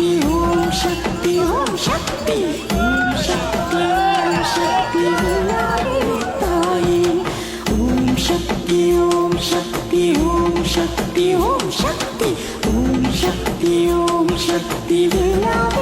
சக்தி ஓம் சக்தி ஓம் சக்தி ஓம் சக்தி ஓம் சக்தி தாயே ஓம் சக்தி ஓம் சக்தி ஓம் சக்தி ஓம் சக்தி ஓம் சக்தி ஓம் சக்தி விழாவே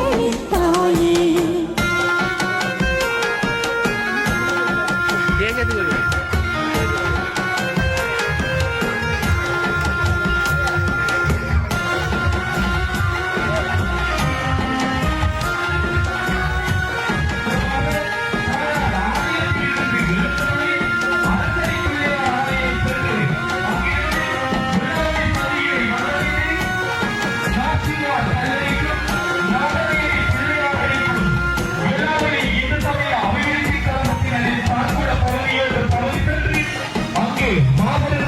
மாபெரும்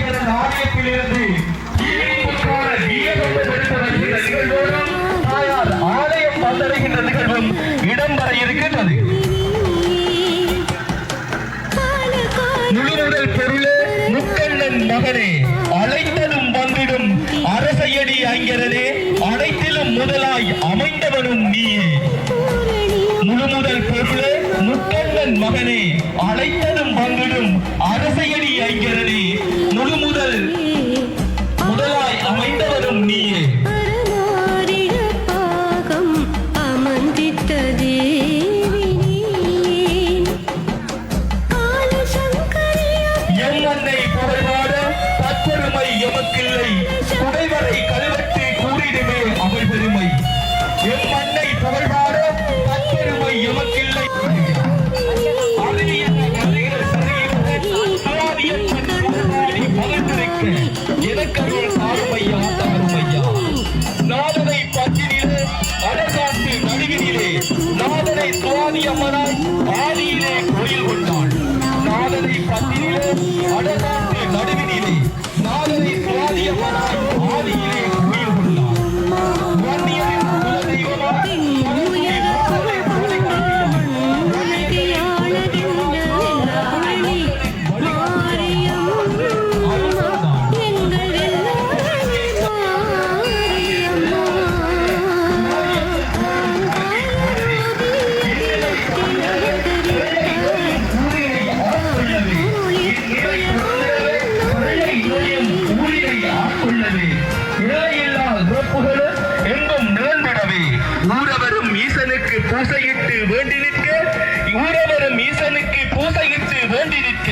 கடந்த ஆலயத்திலிருந்து எடுத்து நிகழ்வோடும் தாயார் ஆலயம் வந்தடைகின்ற நிகழ்வும் இடம்பெற இருக்கின்றது. முழுமுதல் பொருளே முக்கண்ணன் மகனே அழைத்ததும் வந்திடும் அரசையடி ஐங்கரனே அனைத்திலும் முதலாய் அமைந்தவனும் நீயே. அரசன் மகனே அழைத்ததும் பங்கிடும் அரசையடி ஐங்கரனே முழு முதல் ஊரவரும் ஈசனுக்கு பூசையிட்டு வேண்டி நிற்க. ஊரவரும் ஈசனுக்கு பூசையிட்டு வேண்டி நிற்க.